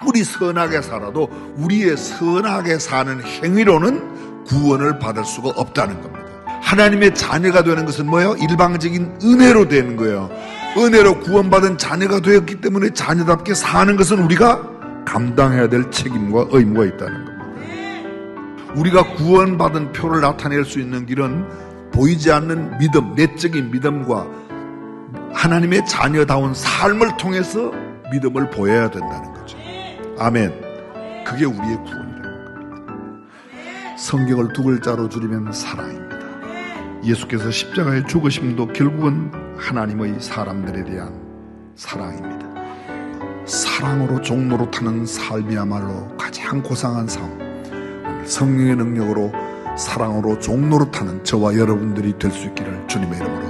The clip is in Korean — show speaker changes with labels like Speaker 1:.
Speaker 1: 아무리 선하게 살아도 우리의 선하게 사는 행위로는 구원을 받을 수가 없다는 겁니다. 하나님의 자녀가 되는 것은 뭐예요? 일방적인 은혜로 되는 거예요. 은혜로 구원받은 자녀가 되었기 때문에 자녀답게 사는 것은 우리가 감당해야 될 책임과 의무가 있다는 겁니다. 우리가 구원받은 표를 나타낼 수 있는 길은 보이지 않는 믿음, 내적인 믿음과 하나님의 자녀다운 삶을 통해서 믿음을 보여야 된다는 거죠. 아멘. 그게 우리의 구원이라는 겁니다. 성경을 두 글자로 줄이면 사랑입니다. 예수께서 십자가에 죽으심도 결국은 하나님의 사람들에 대한 사랑입니다. 사랑으로 종로로 타는 삶이야말로 가장 고상한 삶. 성령의 능력으로 사랑으로 종로로 타는 저와 여러분들이 될 수 있기를 주님의 이름으로